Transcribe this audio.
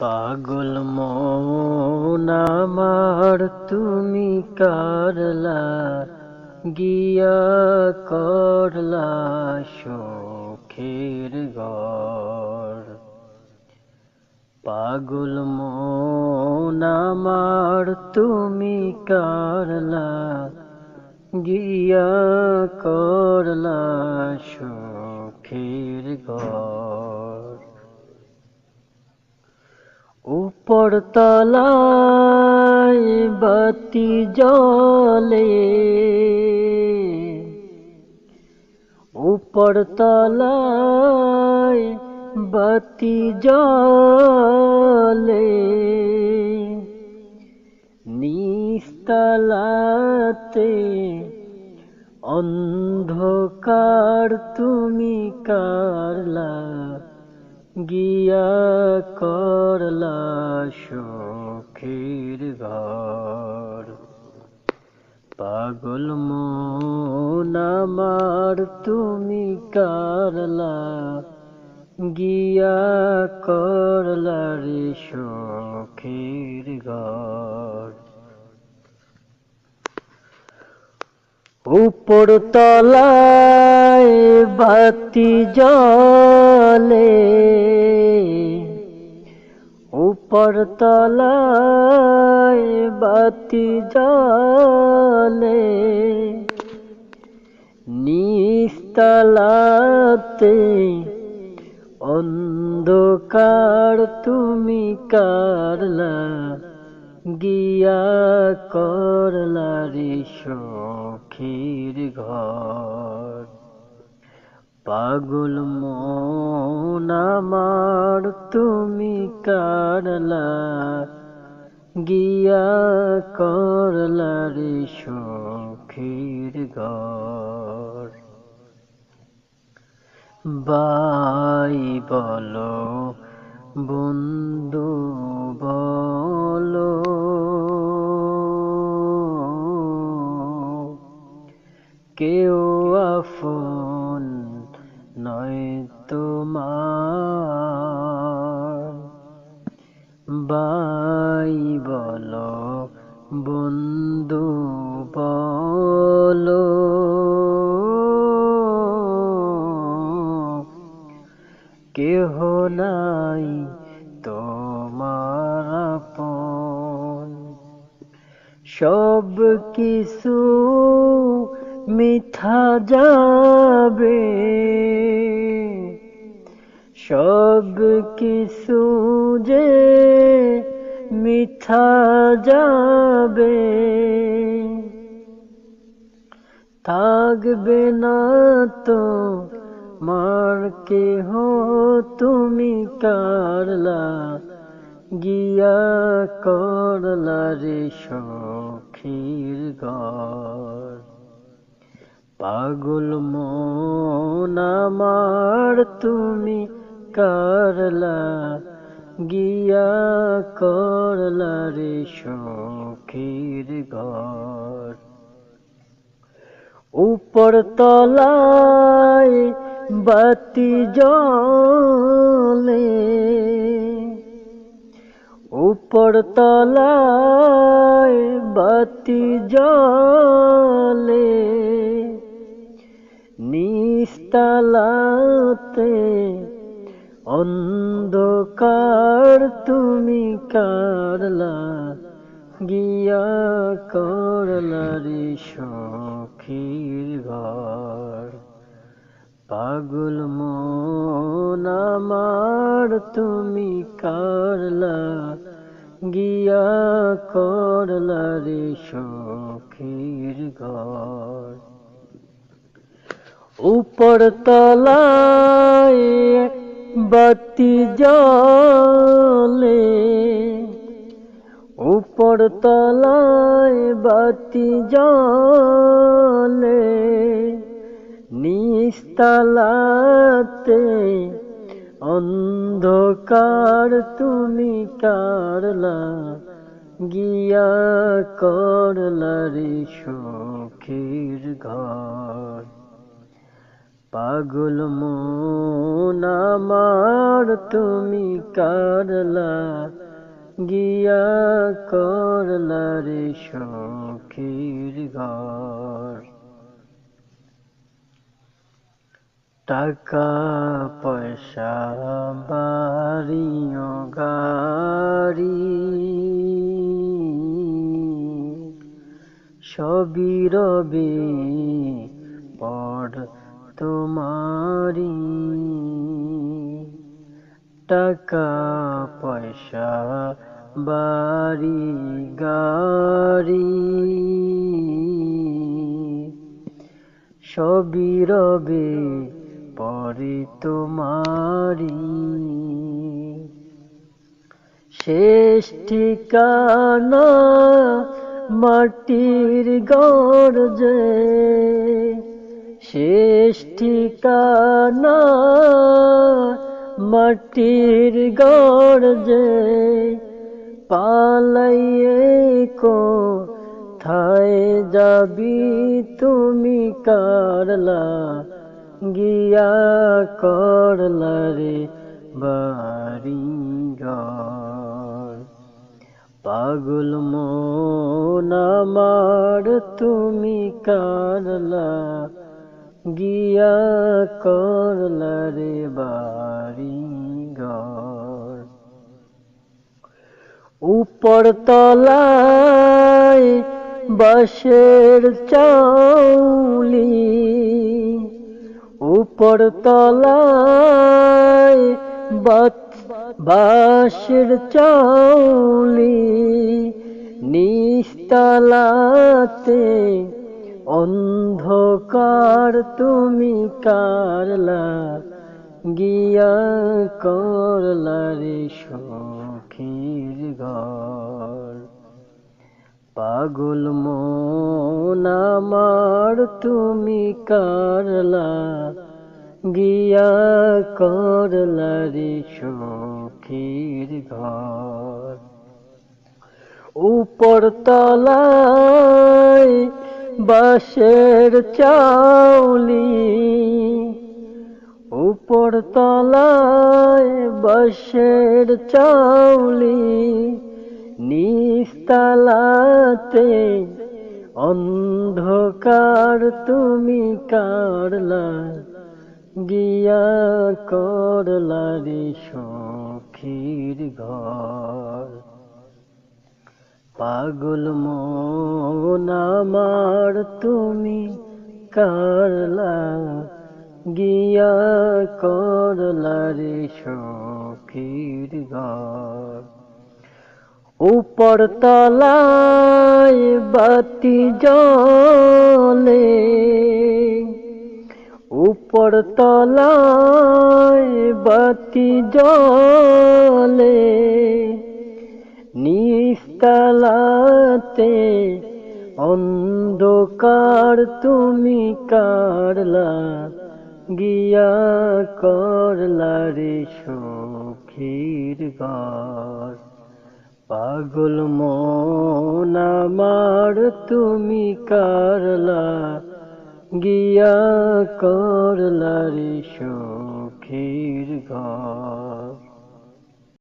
পাগল মন তুমি কারলা, গিয়া করলা সুখের ঘর। পাগল মন তুমি কারলা, গিয়া করলা সুখের ঘর। উপর তলায় বাতি জলে উপর তলায় বাতি জলে নিস্তলাতে অন্ধকার তুমি কারলা গিয়া করলা সুখের ঘর। পাগল আমার তুমি কারলা। গিয়া করলা রে সুখের ঘর। উপর তলায় বাতি জলে উপর তলায় বাতি জলে নিস্তলাতে অন্ধকার তুমি কারলা, গিয়া করলা রে সখীর ঘর। পাগল মন আমার, তুমি কারলা। গিয়া করলা রে সখীর ঘর। বাই বলো, বন্ধু বলো কেউ আফন নয় তোমার। বাই বলো বন্ধু বলো কেহ নাই তোমার আপন। সব কিছু মিথা যাবে। সব কিছু যে মিথা যাবে। থাকবে না তো মার কেহ, তুমি কারলা গিয়া করলা রে সখীর ঘর? পাগল আমার তুমি করলা, গিয়া করলা রে সখীর ঘর। উপর তলায় বাতি জলে উপর তলায় বাতি জলে নিস্তালাতে অন্ধকার তুমি কারলা, গিয়া করলা রে সখীর ঘর। পাগল আমার তুমি কারলা, গিয়া করলা রে সখীর ঘর। উপর তলায় বাতি জলে উপর তলায় বাতি জলে নিস্তালাতে অন্ধকার তুমি কারলা, গিয়া করলা রে সখীর ঘর। পাগল মন আমার, তুমি কারলা গিয়া করলা রে সখীর ঘর। টাকা পয়সা বাড়িও গাড়ি, সবই রবে পর তোমারি টাকা পয়সা বাড়ি গাড়ি সবই রবে পরে তোমারি। শেষ ঠিকানা মাটির গর্জে শেষ ঠিকানা মাটির গর্জে পালাইয়ে কো থায় যাবি তুমি কারলা? গিয়া করলা রে বাড়ি ঘর। পাগল মন আমার, তুমি কারলা? গিয়া করলা রে বাড়ি ঘর। উপর তলায় বাঁশের চাউলি। উপর তলায় বাঁশের চাউলি। নিস্তালাতে অন্ধকার তুমি কারলা গিয়া করলা রে সখীর ঘর? পাগল আমার তুমি কারলা গিয়া করলা রে সখীর ঘর? উপর তলায় বাঁশের চাউলি, উপর তলায় বাঁশের চাউলি নিস্তালাতে অন্ধকার তুমি কারলা গিয়া করলা রে সখীর ঘর। পাগল মন আমার, তুমি কারলা গিয়া করলা রে সখীর উপর তলায় বাতি জলে উপর তলায় বাতি জলে নিস্তালাতে অন্ধকার তুমি কারলা, গিয়া করলা রে সখীর ঘর। পাগল মন আমার তুমি কারলা, গিয়া করলা রে সখীর ঘর।